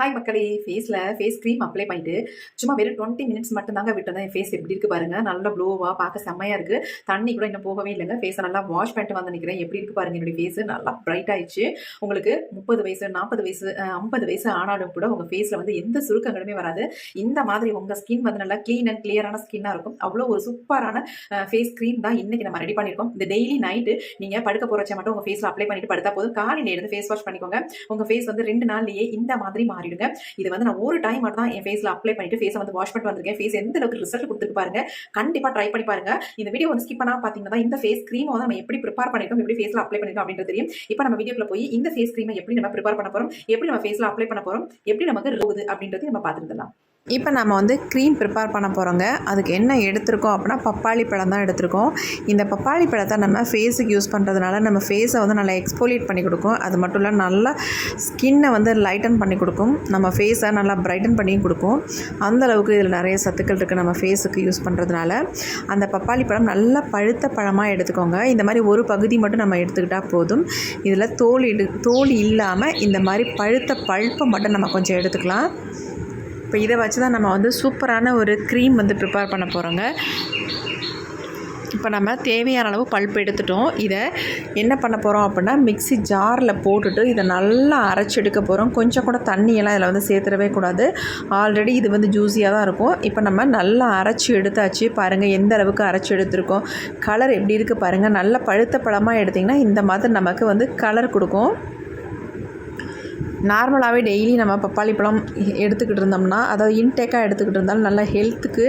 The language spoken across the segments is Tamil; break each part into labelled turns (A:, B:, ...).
A: ஹாய் மக்களே. ஃபேஸில் ஃபேஸ் க்ரீம் அப்ளை பண்ணிட்டு சும்மா வெறும் டுவெண்ட்டி மினிட்ஸ் மட்டும்தாங்க தாங்க என் ஃபேஸ் எப்படி இருக்குது பாருங்கள் நல்லா ப்ளோவாக பார்க்க செம்மையாக இருக்குது தண்ணி கூட இன்னும் போகவே இல்லைங்க. ஃபேஸை நல்லா வாஷ் பண்ணிட்டு வந்து நிற்கிறேன் எப்படி இருக்குது பாருங்கள் என்னுடைய ஃபேஸ் நல்லா பிரைட் ஆயிடுச்சு. உங்களுக்கு முப்பது வயசு நாற்பது வயசு ஐம்பது வயசு ஆனாலும் கூட உங்கள் ஃபேஸில் வந்து எந்த சுருக்கங்களுமே வராது. இந்த மாதிரி உங்கள் ஸ்கின் வந்து நல்லா க்ளீன் அண்ட் கிளியரான ஸ்கின்னாக இருக்கும். அவ்வளோ ஒரு சூப்பரான ஃபேஸ் க்ரீம் தான் இன்றைக்கி நம்ம ரெடி பண்ணியிருக்கோம். இந்த டெய்லி நைட்டு நீங்கள் படுக்க போகிறச்ச மட்டும் உங்கள் ஃபேஸில் அப்ளை பண்ணிட்டு படுத்தா போதும். காலையில் எடுத்து ஃபேஸ் வாஷ் பண்ணிக்கோங்க. உங்கள் ஃபேஸ் வந்து ரெண்டு நாள்லேயே இந்த மாதிரி பண்ணிடுங்க இது வந்து நான் ஒரு டைம் மட்டும் தான் என் ஃபேஸில் அப்ளை பண்ணிட்டு ஃபேஸை வந்து வாஷ் பண்ணிட்டு வந்திருக்கேன். ஃபேஸ் எந்த அளவுக்கு ரிசல்ட் கொடுத்துட்டு பாருங்க. கண்டிப்பாக ட்ரை பண்ணி பாருங்க. இந்த வீடியோ வந்து ஸ்கிப் பண்ணால் பார்த்தீங்கன்னா இந்த ஃபேஸ் க்ரீமை வந்து நம்ம எப்படி ப்ரிப்பேர் பண்ணிருக்கோம் எப்படி ஃபேஸில் அப்ளை பண்ணிருக்கோம் அப்படின்றது தெரியும். இப்போ நம்ம வீடியோக்குள்ள போய் இந்த ஃபேஸ் க்ரீமை எப்படி நம்ம ப்ரிப்பேர் பண்ண போறோம் எப்படி நம்ம ஃபேஸில் அப்ளை பண்ண போறோம் எப்படி நமக்கு போகுது அப்படின்றது நம்ம பார்த்துருந்தலாம்
B: இப்போ நம்ம வந்து க்ரீம் ப்ரிப்பேர் பண்ண போகிறோங்க அதுக்கு என்ன எடுத்திருக்கோம் அப்படின்னா பப்பாளி பழம் தான் எடுத்திருக்கோம். இந்த பப்பாளி பழத்தை நம்ம ஃபேஸுக்கு யூஸ் பண்ணுறதுனால நம்ம ஃபேஸை வந்து நல்லா எக்ஸ்போலியேட் பண்ணி கொடுக்கும். அது மட்டும் இல்லை நல்லா ஸ்கின்னை வந்து லைட்டன் பண்ணி கொடுக்கும். நம்ம ஃபேஸை நல்லா ப்ரைட்டன் பண்ணி கொடுக்கும். அந்த அளவுக்கு இதில் நிறைய சத்துக்கள் இருக்குது நம்ம ஃபேஸுக்கு யூஸ் பண்ணுறதுனால அந்த பப்பாளி பழம் நல்லா பழுத்த பழமாக எடுத்துக்கோங்க. இந்த மாதிரி ஒரு பகுதி மட்டும் நம்ம எடுத்துக்கிட்டால் போதும். இதில் தோல் இடு தோல் இல்லாமல் இந்த மாதிரி பழுத்த பழுப்பை மட்டும் நம்ம கொஞ்சம் எடுத்துக்கலாம். இப்போ இதை வச்சு தான் நம்ம வந்து சூப்பரான ஒரு க்ரீம் வந்து ப்ரிப்பேர் பண்ண போகிறோங்க இப்போ நம்ம தேவையான அளவு பல்ப் எடுத்துட்டோம். இதை என்ன பண்ண போகிறோம் அப்படின்னா மிக்ஸி ஜாரில் போட்டுட்டு இதை நல்லா அரைச்சி எடுக்க போகிறோம் கொஞ்சம் கூட தண்ணியெல்லாம் இதில் வந்து சேர்த்துடவே கூடாது. ஆல்ரெடி இது வந்து ஜூஸியாக தான் இருக்கும். இப்போ நம்ம நல்லா அரைச்சி எடுத்தாச்சு. பாருங்கள் எந்த அளவுக்கு அரைச்சி எடுத்திருக்கோம். கலர் எப்படி இருக்குது பாருங்கள் நல்ல பழுத்த பழமாக எடுத்திங்கன்னா இந்த மாதிரி நமக்கு வந்து கலர் கொடுக்கும். நார்மலாகவே டெய்லி நம்ம பப்பாளி பழம் எடுத்துக்கிட்டு இருந்தோம்னா அதாவது இன்டேக்காக எடுத்துக்கிட்டு இருந்தாலும் நல்லா ஹெல்த்துக்கு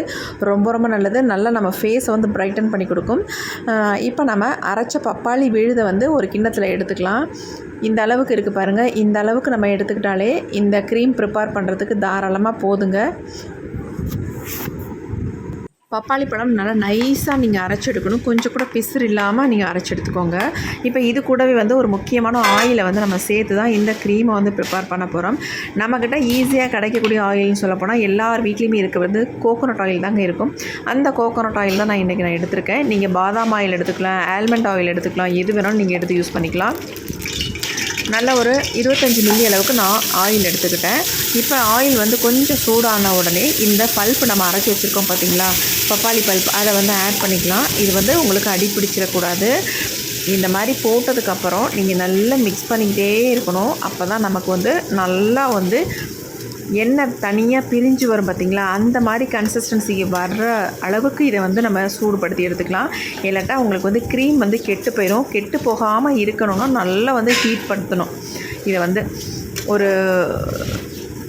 B: ரொம்ப ரொம்ப நல்லது. நல்லா நம்ம ஃபேஸை வந்து ப்ரைட்டன் பண்ணி கொடுக்கும். இப்போ நம்ம அரைச்ச பப்பாளி விழுதை வந்து ஒரு கிண்ணத்தில் எடுத்துக்கலாம். இந்த அளவுக்கு இருக்குது பாருங்கள் இந்த அளவுக்கு நம்ம எடுத்துக்கிட்டாலே இந்த க்ரீம் ப்ரிப்பேர் பண்ணுறதுக்கு தாராளமாக போதுங்க. பப்பாளி பழம் நல்லா நைஸாக நீங்கள் அரைச்சி எடுக்கணும். கொஞ்சம் கூட பிசுறு இல்லாமல் நீங்கள் அரைச்சி எடுத்துக்கோங்க. இப்போ இது கூடவே வந்து ஒரு முக்கியமான ஆயிலை வந்து நம்ம சேர்த்து தான் இந்த க்ரீமை வந்து ப்ரிப்பேர் பண்ண போகிறோம் நம்மக்கிட்ட ஈஸியாக கிடைக்கக்கூடிய ஆயில்னு சொல்ல போனால் எல்லார் வீட்லேயுமே இருக்க வந்து கோகோனட் ஆயில் தாங்க இருக்கும். அந்த கோகோனட் ஆயில் தான் நான் இன்றைக்கி நான் எடுத்திருக்கேன். நீங்கள் பாதாம் ஆயில் எடுத்துக்கலாம் ஆல்மண்ட் ஆயில் எடுத்துக்கலாம் எது வேணாலும் நீங்கள் எடுத்து யூஸ் பண்ணிக்கலாம். நல்ல ஒரு இருபத்தஞ்சி மில்லி அளவுக்கு நான் ஆயில் எடுத்துக்கிட்டேன். இப்போ ஆயில் வந்து கொஞ்சம் சூடான உடனே இந்த பல்ப்பு நம்ம அரைச்சி வச்சுருக்கோம் பார்த்தீங்களா பப்பாளி பல்ப் அதை வந்து ஆட் பண்ணிக்கலாம். இது வந்து உங்களுக்கு அடி பிடிச்சிடக்கூடாது. இந்த மாதிரி போட்டதுக்கப்புறம் நீங்கள் நல்லா மிக்ஸ் பண்ணிக்கிட்டே இருக்கணும். அப்போ தான் நமக்கு வந்து நல்லா வந்து எண்ணெய் தனியாக பிரிஞ்சு வரும் பார்த்திங்களா அந்த மாதிரி கன்சிஸ்டன்சி வர்ற அளவுக்கு இதை வந்து நம்ம சூடுபடுத்தி எடுத்துக்கலாம். இல்லாட்டா உங்களுக்கு வந்து க்ரீம் வந்து கெட்டு போயிடும் கெட்டு போகாமல் இருக்கணும்னா நல்லா வந்து ஹீட் படுத்தணும். இதை வந்து ஒரு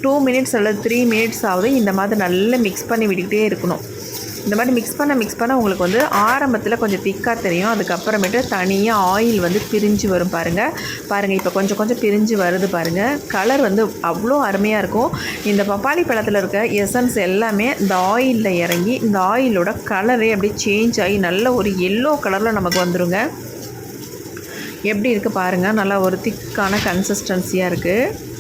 B: டூ மினிட்ஸ் அல்லது த்ரீ மினிட்ஸ் ஆகுது இந்த மாதிரி நல்லா மிக்ஸ் பண்ணி விட்டுக்கிட்டே இருக்கணும். இந்த மாதிரி மிக்ஸ் பண்ண மிக்ஸ் பண்ண உங்களுக்கு வந்து ஆரம்பத்தில் கொஞ்சம் திக்காக தெரியும். அதுக்கப்புறமேட்டு தனியாக ஆயில் வந்து பிரிஞ்சு வரும் பாருங்கள் பாருங்கள் இப்போ கொஞ்சம் கொஞ்சம் பிரிஞ்சு வருது பாருங்கள் கலர் வந்து அவ்வளோ அருமையாக இருக்கும். இந்த பப்பாளி பழத்தில் இருக்க எசன்ஸ் எல்லாமே இந்த ஆயிலில் இறங்கி இந்த ஆயிலோட கலரே அப்படியே சேஞ்ச் ஆகி நல்ல ஒரு எல்லோ கலரில் நமக்கு வந்துடுங்க எப்படி இருக்குது பாருங்கள் நல்லா ஒரு திக்கான கன்சிஸ்டன்சியாக இருக்குது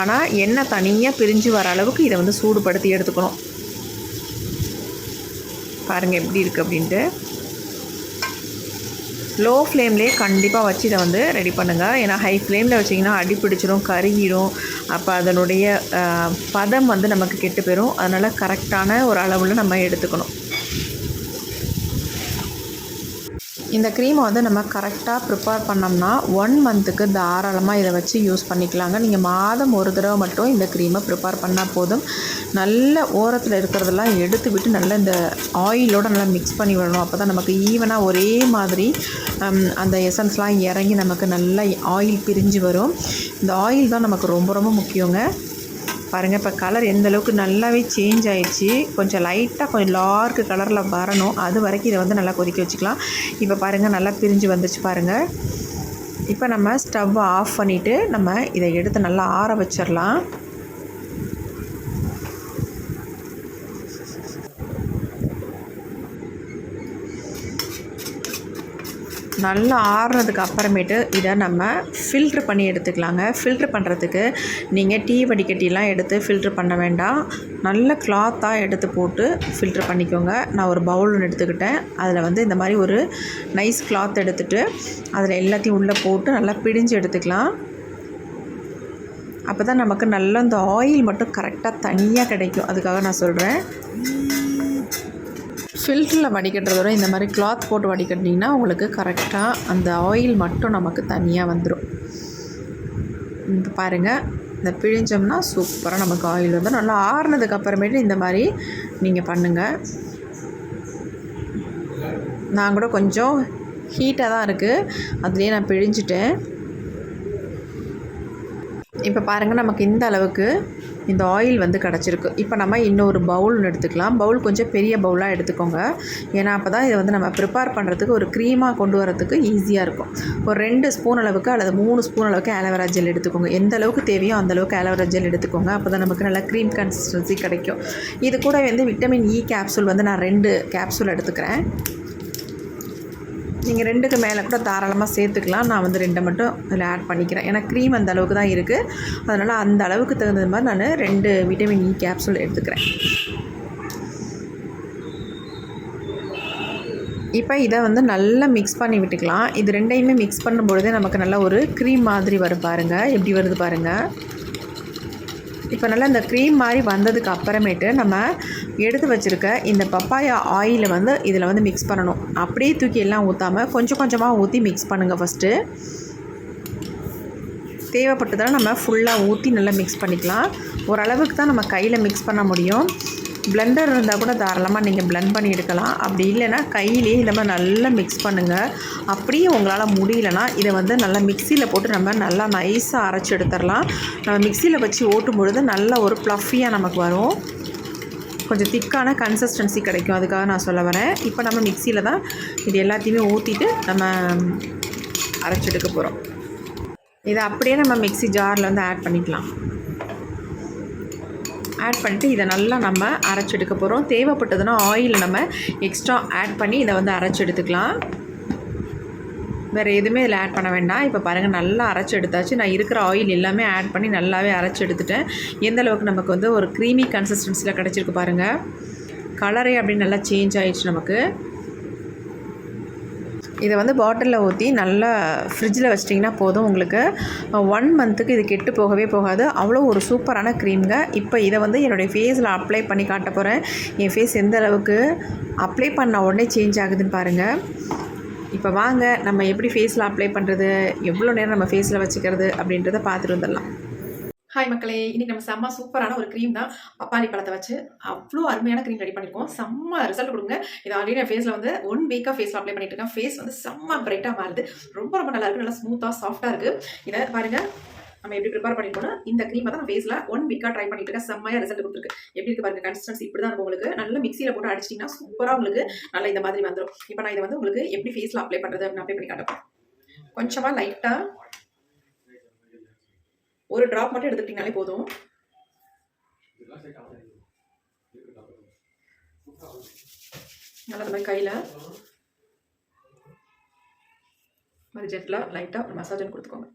B: ஆனால் எண்ணெய் தனியாக பிரிஞ்சு வர அளவுக்கு இதை வந்து சூடுபடுத்தி எடுத்துக்கணும். பாருங்கள் எப்படி இருக்குது அப்படின்ட்டு. லோ ஃப்ளேம்லேயே கண்டிப்பாக வச்சு இதை வந்து ரெடி பண்ணுங்கள் ஏன்னா ஹை ஃப்ளேமில் வச்சிங்கன்னா அடி பிடிச்சிரும் கருகிடும் அப்போ அதனுடைய பதம் வந்து நமக்கு கெட்டு போயிடும் அதனால் கரெக்டான ஒரு அளவில் நம்ம எடுத்துக்கணும். இந்த க்ரீமை வந்து நம்ம கரெக்டாக ப்ரிப்பேர் பண்ணோம்னா ஒன் மந்த்துக்கு தாராளமாக இதை வச்சு யூஸ் பண்ணிக்கலாங்க. நீங்கள் மாதம் ஒரு தடவை மட்டும் இந்த க்ரீமை ப்ரிப்பேர் பண்ணால் போதும். நல்ல ஓரத்தில் இருக்கிறதெல்லாம் எடுத்து விட்டு நல்லா இந்த ஆயிலோடு நல்லா மிக்ஸ் பண்ணி விடணும். அப்போ தான் நமக்கு ஈவனாக ஒரே மாதிரி அந்த எசன்ஸ்லாம் இறங்கி நமக்கு நல்லா ஆயில் பிரிஞ்சு வரும். இந்த ஆயில் தான் நமக்கு ரொம்ப ரொம்ப முக்கியங்க. பாருங்கள் இப்போ கலர் எந்த அளவுக்கு நல்லாவே சேஞ்ச் ஆகிடுச்சி கொஞ்சம் லைட்டாக கொஞ்சம் டார்க் கலரில் வரணும். அது வரைக்கும் இதை வந்து நல்லா கொதிக்க வச்சுக்கலாம். இப்போ பாருங்கள் நல்லா பிரிஞ்சு வந்துச்சு பாருங்கள் இப்போ நம்ம ஸ்டவ்வை ஆஃப் பண்ணிவிட்டு நம்ம இதை எடுத்து நல்லா ஆற வச்சிடலாம். நல்லா ஆறுனதுக்கு அப்புறமேட்டு இதை நம்ம ஃபில்ட்ரு பண்ணி எடுத்துக்கலாங்க. ஃபில்ட்ரு பண்ணுறதுக்கு நீங்கள் டீ வடிகட்டிலாம் எடுத்து ஃபில்ட்ரு பண்ண வேண்டாம். நல்ல கிளாத்தாக எடுத்து போட்டு ஃபில்ட்ரு பண்ணிக்கோங்க. நான் ஒரு பவுல் ஒன்று எடுத்துக்கிட்டேன். அதில் வந்து இந்த மாதிரி ஒரு நைஸ் கிளாத் எடுத்துகிட்டு அதில் எல்லாத்தையும் உள்ளே போட்டு நல்லா பிடிஞ்சு எடுத்துக்கலாம். அப்போ தான் நமக்கு நல்ல இந்த ஆயில் மட்டும் கரெக்டாக தனியாக கிடைக்கும். அதுக்காக நான் சொல்கிறேன் ஃபில்டரில் வடிகட்டுறதோட இந்த மாதிரி கிளாத் போட்டு வடிகட்டினீங்கன்னா உங்களுக்கு கரெக்டாக அந்த ஆயில் மட்டும் நமக்கு தனியாக வந்துடும் இப்போ பாருங்கள் இந்த பிழிஞ்சோம்னா சூப்பராக நமக்கு ஆயில் வந்து நல்லா ஆறுனதுக்கு அப்புறமேட்டு இந்த மாதிரி நீங்கள் பண்ணுங்கள் நான் கூட கொஞ்சம் ஹீட்டாக தான் இருக்குது அதுலேயே நான் பிழிஞ்சிட்டேன். இப்போ பாருங்கள் நமக்கு இந்த அளவுக்கு இந்த ஆயில் வந்து கிடச்சிருக்கு. இப்போ நம்ம இன்னொரு பவுல் எடுத்துக்கலாம். பவுல் கொஞ்சம் பெரிய பவுலாக எடுத்துக்கோங்க. ஏன்னா அப்போ தான் இதை வந்து நம்ம ப்ரிப்பேர் பண்ணுறதுக்கு ஒரு க்ரீமாக கொண்டு வரதுக்கு ஈஸியாக இருக்கும். ஒரு ரெண்டு ஸ்பூன் அளவுக்கு அல்லது மூணு ஸ்பூன் அளவுக்கு ஆலோவேரா ஜெல் எடுத்துக்கோங்க. எந்த அளவுக்கு தேவையோ அந்த அளவுக்கு ஆலோவேரா ஜெல் எடுத்துக்கோங்க. அப்போ தான் நமக்கு நல்லா க்ரீம் கன்சிஸ்டன்சி கிடைக்கும். இது கூட வந்து விட்டமின் இ கேப்சூல் வந்து நான் ரெண்டு கேப்சூல் எடுத்துக்கிறேன். நீங்கள் ரெண்டுக்கு மேலே கூட தாராளமாக சேர்த்துக்கலாம். நான் வந்து ரெண்டை மட்டும் அதில் ஆட் பண்ணிக்கிறேன். ஏன்னா க்ரீம் அந்த அளவுக்கு தான் இருக்குது அதனால் அந்த அளவுக்கு தகுந்த மாதிரி நான் ரெண்டு விட்டமின் இ கேப்சூல் எடுத்துக்கிறேன். இப்போ இதை வந்து நல்லா மிக்ஸ் பண்ணி விட்டுக்கலாம். இது ரெண்டையுமே மிக்ஸ் பண்ணும்பொழுதே நமக்கு நல்ல ஒரு க்ரீம் மாதிரி வரும் பாருங்கள் எப்படி வருது பாருங்கள் இப்போ நல்லா இந்த க்ரீம் மாதிரி வந்ததுக்கு அப்புறமேட்டு நம்ம எடுத்து வச்சுருக்க இந்த பப்பாயா ஆயிலை வந்து இதில் வந்து மிக்ஸ் பண்ணணும். அப்படியே தூக்கி எல்லாம் ஊற்றாமல் கொஞ்சம் கொஞ்சமாக ஊற்றி மிக்ஸ் பண்ணுங்கள் ஃபஸ்ட்டு தேவைப்பட்டதால் நம்ம ஃபுல்லாக ஊற்றி நல்லா மிக்ஸ் பண்ணிக்கலாம். ஓரளவுக்கு தான் நம்ம கையில் மிக்ஸ் பண்ண முடியும். பிளெண்டர் இருந்தால் கூட தாராளமாக நீங்கள் பிளெண்ட் பண்ணி எடுக்கலாம். அப்படி இல்லைன்னா கையிலேயே இந்த மாதிரி நல்லா மிக்ஸ் பண்ணுங்கள் அப்படியே உங்களால் முடியலன்னா இதை வந்து நல்லா மிக்சியில் போட்டு நம்ம நல்லா நைஸாக அரைச்சி எடுத்துடலாம். நம்ம மிக்சியில் வச்சு ஓட்டும் பொழுது நல்ல ஒரு ப்ளஃபியாக நமக்கு வரும். கொஞ்சம் திக்கான கன்சிஸ்டன்சி கிடைக்கும். அதுக்காக நான் சொல்ல வரேன். இப்போ நம்ம மிக்சியில் தான் இது எல்லாத்தையுமே ஊற்றிட்டு நம்ம அரைச்செடுக்க போகிறோம் இதை அப்படியே நம்ம மிக்ஸி ஜாரில் வந்து ஆட் பண்ணிக்கலாம். ஆட் பண்ணிட்டு இதை நல்லா நம்ம அரைச்செடுக்க போகிறோம் தேவைப்பட்டதுன்னா ஆயில் நம்ம எக்ஸ்ட்ரா ஆட் பண்ணி இதை வந்து அரைச்சி எடுத்துக்கலாம். வேறு எதுவுமே இதில் ஆட் பண்ண வேண்டாம். இப்போ பாருங்கள் நல்லா அரைச்சி எடுத்தாச்சு. நான் இருக்கிற ஆயில் எல்லாமே ஆட் பண்ணி நல்லாவே அரைச்சி எடுத்துட்டேன். எந்த அளவுக்கு நமக்கு வந்து ஒரு க்ரீமி கன்சிஸ்டன்சியில் கிடச்சிருக்கு பாருங்கள் கலரே அப்படின்னு நல்லா சேஞ்ச் ஆகிடுச்சு நமக்கு. இதை வந்து பாட்டிலில் ஊற்றி நல்லா ஃப்ரிட்ஜில் வச்சிட்டிங்கன்னா போதும். உங்களுக்கு ஒன் மந்த்துக்கு இது கெட்டு போகவே போகாது. அவ்வளோ ஒரு சூப்பரான க்ரீம்ங்க இப்போ இதை வந்து என்னுடைய ஃபேஸில் அப்ளை பண்ணி காட்ட போகிறேன் என் ஃபேஸ் எந்த அளவுக்கு அப்ளை பண்ண உடனே சேஞ்ச் ஆகுதுன்னு பாருங்கள் இப்போ வாங்க நம்ம எப்படி ஃபேஸில் அப்ளை பண்ணுறது எவ்வளோ நேரம் நம்ம ஃபேஸில் வச்சுக்கிறது? அப்படின்றத பார்த்துட்டு வந்துடலாம்.
A: ஹாய் மக்களே இன்னைக்கு நம்ம செம்ம சூப்பரான ஒரு க்ரீம் தான் பப்பாளி பழத்தை வச்சு அவ்வளோ அருமையான க்ரீம் ரெடி பண்ணியிருக்கோம் செம்ம ரிசல்ட் கொடுங்க. இது ஆல்ரெடி நான் ஃபேஸில் வந்து ஒன் வீக்காக ஃபேஸில் அப்ளை பண்ணிட்டு இருக்கேன். ஃபேஸ் வந்து செம்ம பிரைட்டாக மாறுது. ரொம்ப ரொம்ப நல்லா இருக்கு. நல்லா ஸ்மூத்தாக சாஃப்டாக இருக்கு. இதை பாருங்க. நம்ம எப்படி ப்ரிப்பேர் பண்ணிருக்கோம்னா இந்த க்ரீமை தான் நான் ஃபேஸில் ஒன் வீக்காக ட்ரை பண்ணிட்டு இருக்கேன். செம்மையாக ரிசல்ட் கொடுத்துருக்கு. எப்படி இருக்கு பாருங்க கன்சிஸ்டன்சி இப்படி தான் இருக்கும் உங்களுக்கு. நல்ல மிக்சியில் போட்டு அடிச்சிட்டிங்கன்னா சூப்பராக உங்களுக்கு நல்லா இந்த மாதிரி வந்துடும் இப்போ நான் இதை வந்து உங்களுக்கு எப்படி ஃபேஸில் அப்ளை பண்ணுறது அப்படின்னு அப்ளை பண்ணி காட்டுறேன். கொஞ்சமாக லைட்டாக ஒரு ட்ராப் மட்டும் எடுத்துக்கிட்டிங்கனாலே போதும். நல்லா மாதிரி கையில். மாதிரி ஜெட்டில் லைட்டாக ஒரு மசாஜ் கொடுத்துக்கோங்க.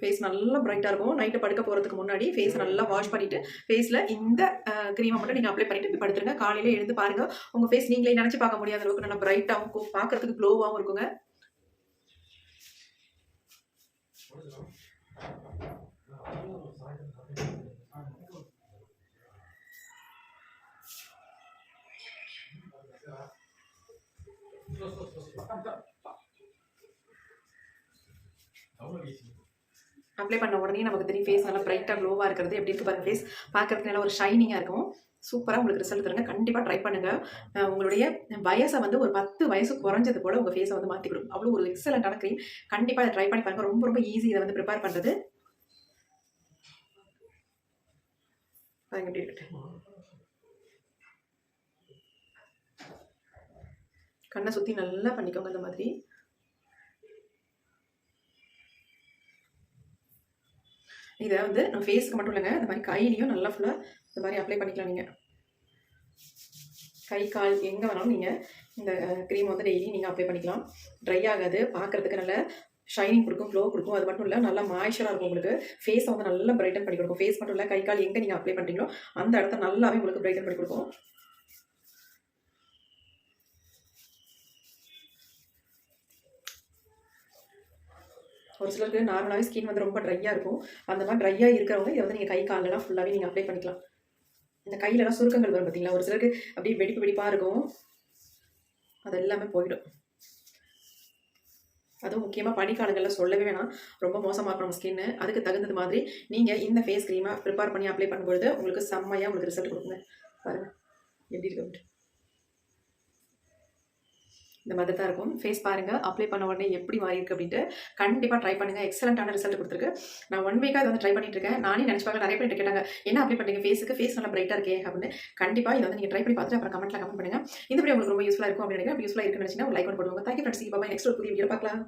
A: ஃபேஸ் நல்லா பிரைட்டாக இருக்கும். நைட்டு படுக்க போகிறதுக்கு முன்னாடி ஃபேஸ் நல்லா வாஷ் பண்ணிவிட்டு ஃபேஸில் இந்த க்ரீமை மட்டும் நீங்கள் அப்ளை பண்ணிவிட்டு படுத்துருங்க. காலையில் எழுந்து பாருங்கள் உங்கள் ஃபேஸ் நீங்களே நினச்சி பார்க்க முடியாத அளவுக்கு நல்லா பிரைட்டாகவும் பார்க்கறதுக்கு க்ளோவாகவும் இருக்குங்க. அப்ளை பண்ண உடனே நமக்கு தெரியும் ஃபேஸ் நல்லா பிரைட்டாக க்ளோவாக இருக்கிறது. எப்படி இருக்கு பாருங்கள் ஃபேஸ் பார்க்குறதுக்கு நல்லா ஒரு ஷைனிங்காக இருக்கும். சூப்பராக உங்களுக்கு ரிசல்ட் தருங்க. கண்டிப்பாக ட்ரை பண்ணுங்கள் உங்களுடைய வயசை வந்து ஒரு பத்து வயசு குறைஞ்சது போல உங்கள் ஃபேஸை வந்து மாற்றி கொடுக்கும் அவ்வளோ ஒரு எக்ஸலண்ட்டான க்ரீம் கண்டிப்பாக அதை ட்ரை பண்ணி பாருங்க. ரொம்ப ரொம்ப ஈஸி இதை வந்து ப்ரிப்பேர் பண்ணுறது எப்படி இருக்கு கண்ணை சுற்றி நல்லா பண்ணிக்கோங்க இந்த மாதிரி. இதை வந்து நம்ம ஃபேஸ்க்கு மட்டும் இல்லைங்க இந்த மாதிரி கையிலையும் நல்லா ஃபுல்லாக இந்த மாதிரி அப்ளை பண்ணிக்கலாம் நீங்கள் கை கால் எங்கே வேணாலும் நீங்கள் இந்த க்ரீம் வந்து டெய்லி நீங்கள் அப்ளை பண்ணிக்கலாம். ட்ரை ஆகாது பார்க்குறதுக்கு நல்ல ஷைனிங் கொடுக்கும் க்ளோ கொடுக்கும். அது மட்டும் இல்லை நல்லா மாய்ச்சராக இருக்கும் உங்களுக்கு. ஃபேஸை வந்து நல்லா பிரைட்டன் பண்ணி கொடுக்கும். ஃபேஸ் மட்டும் இல்லை கை கால் எங்கே நீங்கள் அப்ளை பண்ணுறீங்களோ அந்த இடத்த நல்லாவே உங்களுக்கு பிரைட்டன் பண்ணி கொடுக்கும்.
B: ஒரு சிலருக்கு நார்மலாகவே ஸ்கின் வந்து ரொம்ப ட்ரையாக இருக்கும். அந்த மாதிரி ட்ரையாக இருக்கிறவங்க இதை வந்து நீங்கள் கை காலெல்லாம் ஃபுல்லாகவே நீங்கள் அப்ளை பண்ணிக்கலாம். இந்த கையிலலாம் சுருக்கங்கள் வரும் பார்த்தீங்களா ஒரு சிலருக்கு அப்படியே வெடிப்பு வெடிப்பாக இருக்கும். அது எல்லாமே போயிடும். அதுவும் முக்கியமாக பனிக்காலங்களில் சொல்லவே வேணாம். ரொம்ப மோசமாக இருக்கும் நம்ம ஸ்கின்னு அதுக்கு தகுந்தது மாதிரி நீங்கள் இந்த ஃபேஸ் க்ரீமை ப்ரிப்பேர் பண்ணி அப்ளை பண்ணும்பொழுது உங்களுக்கு செம்மையாக உங்களுக்கு ரிசல்ட் கொடுக்குங்க. பாருங்கள் எப்படி இருக்கு இந்த மாதிரி தான் இருக்கும். ஃபேஸ் பாருங்கள் அப்ளை பண்ண உடனே எப்படி மாறிருக்கு அப்படின்ட்டு கண்டிப்பாக ட்ரை பண்ணுங்கள் எக்ஸலண்ட்டான ரிசல்ட் கொடுத்துருக்கு. நான் ஒன் வீக்காக வந்து ட்ரை பண்ணிட்டு இருக்கேன். நானே நினச்சி பார்க்க நிறைய பேர் கேட்டாங்க என்ன அப்ளை பண்ணுறீங்க ஃபேஸுக்கு ஃபேஸ் நல்லா பிரைட்டாக இருக்கே அப்படின்னு. கண்டிப்பாக இதை வந்து நீங்கள் ட்ரை பண்ணி பார்த்துட்டு அப்புறம் கமெண்ட்டில் கமெண்ட் பண்ணுங்கள் இந்த வீடியோ உங்களுக்கு ரொம்ப யூஸ்ஃபுல்லாக இருக்கும் அப்படின்னு நினைக்கிறேன். யூஸ்ஃபுல்லாக இருக்குன்னு நினச்சிங்கன்னா ஒரு லைக் பண்ணி போடுவாங்க. தேங்க்யூ ஃப்ரெண்ட்ஸ் பாபா நெக்ஸ்ட் ஒரு புதிய வீடியோ பார்க்கலாம்.